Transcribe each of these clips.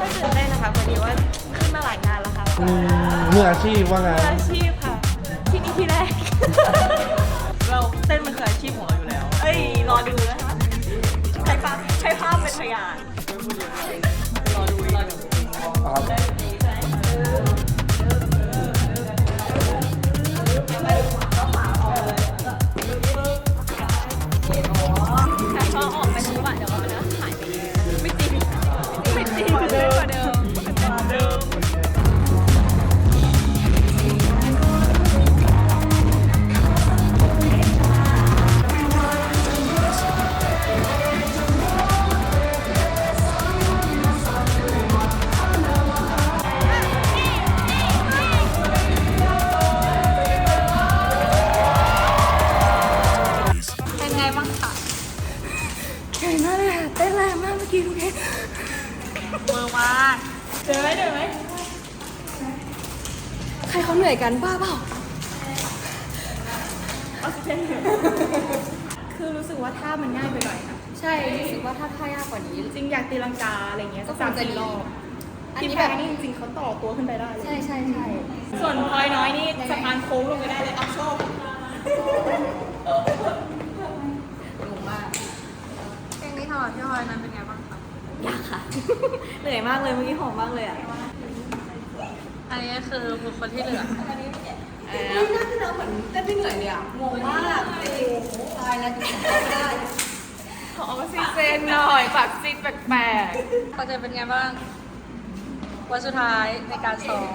ค่อยตื่นเต้นนะคะพอดีว่าขึ้นมาหลายงานแล้วค่ะอืมมืออาชีพว่างั้นมืออาชีพค่ะ ที่นี่ที่แรก เราเต้นมันคืออาชีพของเราอยู่แล้ว เอ้ยรอดูนะคะใช้ภาพใช้ภาพเป็นพยานรอดูรอดูครั เมื่อวานเดินไหมเดินไหมใครเขาเหนื่อยกันบ้าเปล่าออกซิเจนคือรู้สึกว่าท่ามันง่ายไปหน่อยค่ะใช่รู้สึกว่าถ้าท่ายากกว่านี้ จริงอยากตีลังกาอะไรเงี้ยก็สักคงสามจะสี่ดีรอบอันที่นี้แพ้แบบนี่จริงๆเขาต่อตัวขึ้นไปได้เลยใช่ใช่ใช่ส่วนพลอยน้อยนี่สะพานโค้งลงไปได้เลยอัพโชคหนูมากเพลงนี้ถอดพี่พลอยนั้นเป็นไงบ้างคะ ยากค่ะ เหนื่อยมากเลยเมื่อกี้หอมมากเลยอะอันนี้คือบุคคลที่เหลือเฮ้ยน่าจะเหมือนเต้นไม่เหนื่อยเลยอะงงมากจริงตายแล้วจุดได้ขอออกซิเจนหน่อยปากซีดแปลกพอเจเป็นไงบ้าง วันสุดท้ายในการซ้อม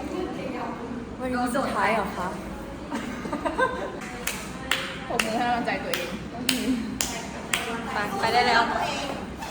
ๆวันนี้สุดท้ายเหรอคะ ผมมือให้กำลังใจตัวเอง ไปไปได้แล้ว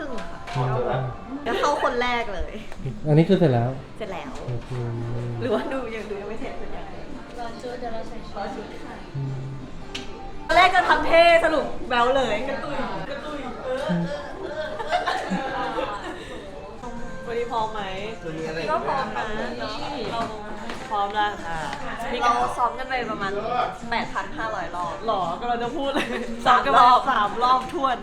9โมงครึ่งค่ะก็เข้าคนแรกเลย อันนี้คือเสร็จแล้วเสร็จแล้ว โอเคหรือว่าดูยังดูยังไม่เสร็จเป็นยังไงรอชุดเดี๋ยวเราใส่ชุดอืมตอนแรกจะทำเท่สรุปแบวเลยกระตุยกระตุยเออวันนี้พร้อมไหมก็พร้อมนะเนาะเรา พร้อมแล้วค่ะเราซ้อมกันไปประมาณ 8,500 รอบหรอกำลังจะพูดเลยสามรอบ สามรอบทวน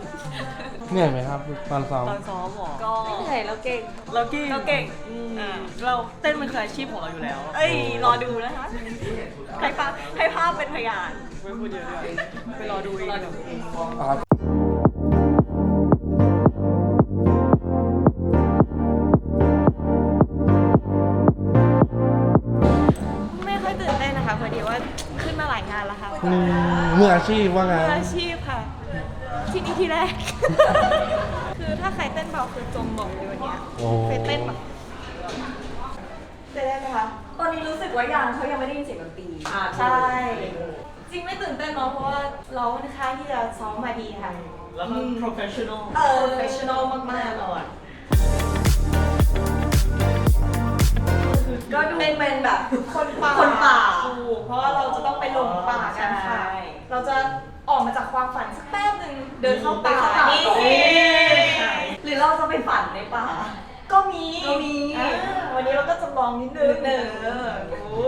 เหนื่อยไหมครับตอนซ้อมตอนซ้อมหรอก็เหนื่อยแล้วเก่ง เราเก่งเราเก่งอืมเราเต้นมันคืออาชีพของเราอยู่แล้วเอ้ย รอดูนะคะ ให้ภาพให้ภาพเป็นพยานไม่พูดเยอะเลยไปรอดูเองครับ นแล้วค่ะอืมมืออาชีพว่างั้นมืออาชีพค่ะ ที่นี่ที่แรก คือถ้าใครเต้นเบาคือจมบอกเลยวันเนี้ยโอ้ เคยเต้นแบบเต้นได้ไหมคะ ตอนนี้รู้สึกว่ายังเขายังไม่ได้ยินเสียงดนตรีอ่าใช่ จริงไม่ตื่นเต้นเนาะเพราะว่าเราค่อนข้างที่จะซ้อมมาดีค่ะ แล้วก็ professional เออ professional มากๆเลย ก็ดูเป็นแบบคนป่าคนป่า ถูกเพราะว่าเราจะต้องไปหลงป่ากันค่ะ ใช่ เราจะออกมาจากความฝันสักแป๊บหนึ่งเดินเข้าป่าเดินเข้าป่านี่ก่อนหรือเราจะไปฝันในป่า ก็มีก็มี อ่าวันนี้เราก็จำลองนิดนึงนิดนึง เออรู้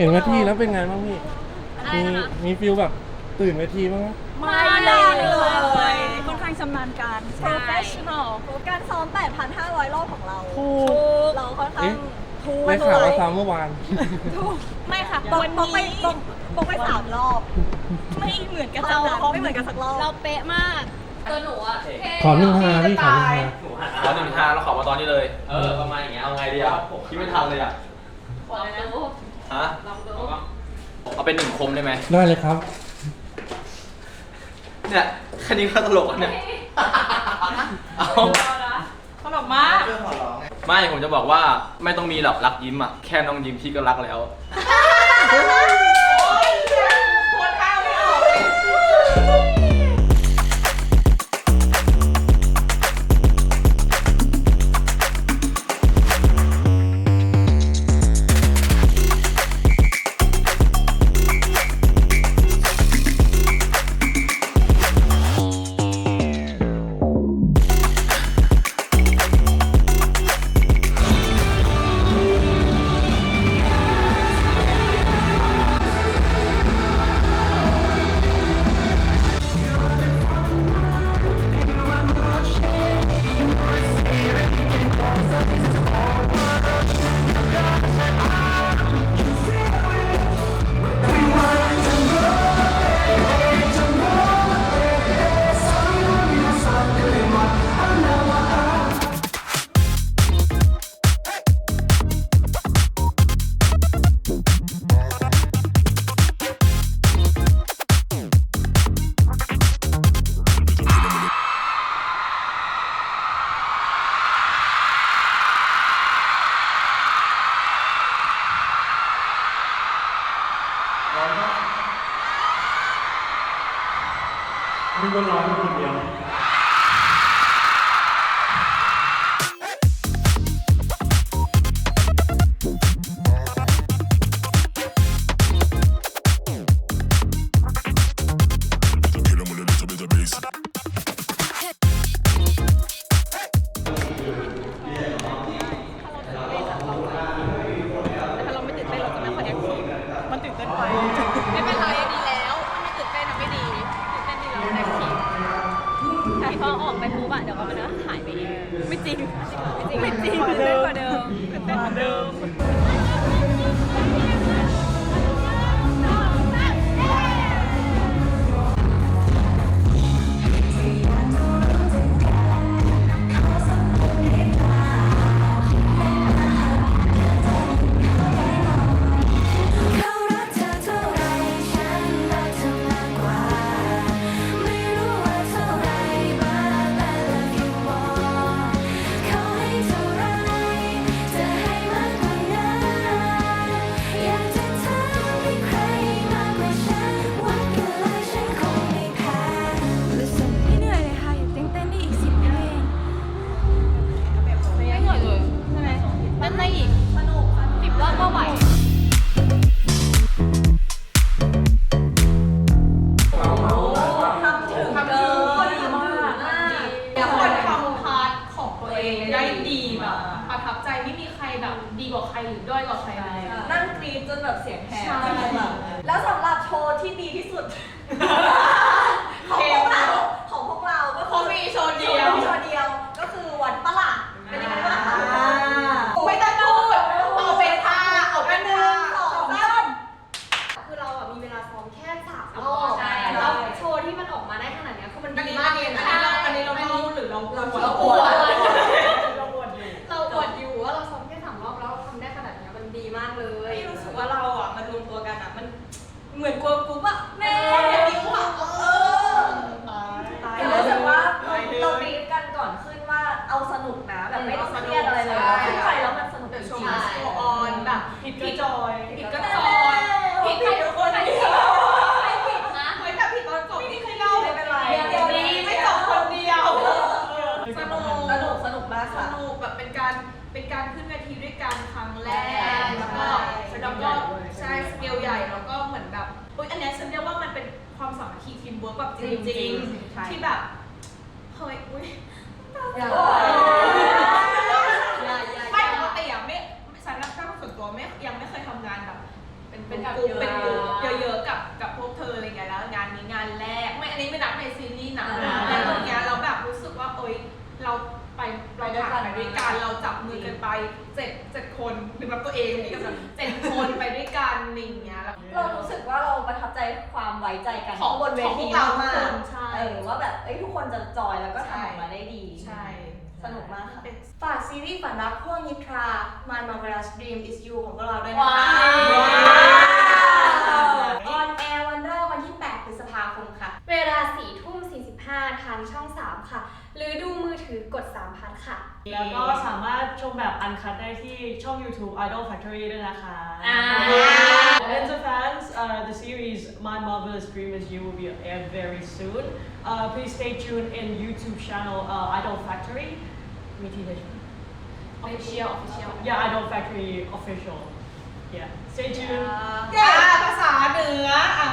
เห็นเวทีแล้วเป็นไงบ้างพี่มีมีฟิลแบบตื่นเวทีบ้างไหมไม่เลยเลยค่อนข้างชำนาญการ professional การซ้อม 8,500 รอบของเรา ถูก เราค่อนข้างเอ๊ะทูกได้ข่าวว่าซ้อมเมื่อวานไม่ค่ะปกปกไปปกปกไปสามรอบไม่เหมือนกันสักรอบไม่เหมือนกันสักรอบเราเป๊ะมากตัวหนูอะเท่ขอหนึ่งฮาพี่ขอหนึ่งฮาขอหนึ่งทางเราขอมาตอนนี้เลย เออ ประมาณอย่างเงี้ย เอาไงดีอะคิดไม่ทันเลยอะลองดู ฮะเอาเป็นหนึ่งคมได้ไหมได้เลยครับ เนี่ยแค่นี้ก็ตลกแล้วเนี่ยเอาตลกมากไไม่ผมจะบอกว่าไม่ต้องมีหรอกรักยิ้มอะแค่น้องยิ้มพี่ก็รักแล้ว Belum 啊 ว่ามันก็หายไปเองไม่จริง ไม่จริงไม่จริงตื่นเต้นกว่าเดิมตื่นเต้กว่าเดิม กว่าใครหรือด้อยกว่าใครไหม นั่งกรีดจนแบบเสียงแหบแล้วสำหรับโชว์ที่ดีที่สุด ย รู้สึกว่าเราอะมันรวมตัวกันอะมันเหมือนกลัวกรุ๊ปอะแม่ จริงๆ ที่แบบ ใจความไว้ใจกันของบนเวทีของกเรมาก ใช่เออว่าแบบเอ้ทุกคนจะจอยแล้วก็ทำออกมาได้ดี ใช่ สนุกมากค่ะ ฝากซีรีส์ฝันรักพ่วงนิทรา My Marvelous Dream Is You ของพวกเราด้วยนะคะออนแอร์วันแรกวันที่ 8 พฤษภาคมค่ะ เวลา4ทุ่ม 15ทางช่อง 3 ค่ะ หรือดูมือถือกด3พัทค่ะ แล้วก็สามารถชมแบบอันคัดได้ที่ช่อง YouTube Idol Factory ด้วยนะคะ อ่า And so fans, uh, the series My Marvelous Dream is You will be aired very soon. Uh, please stay tuned in YouTube channel uh, Idol Factory. มีที่ไหน official official Yeah, Idol Factory official. Yeah, stay tuned. อย่าภาษาเหนืออะ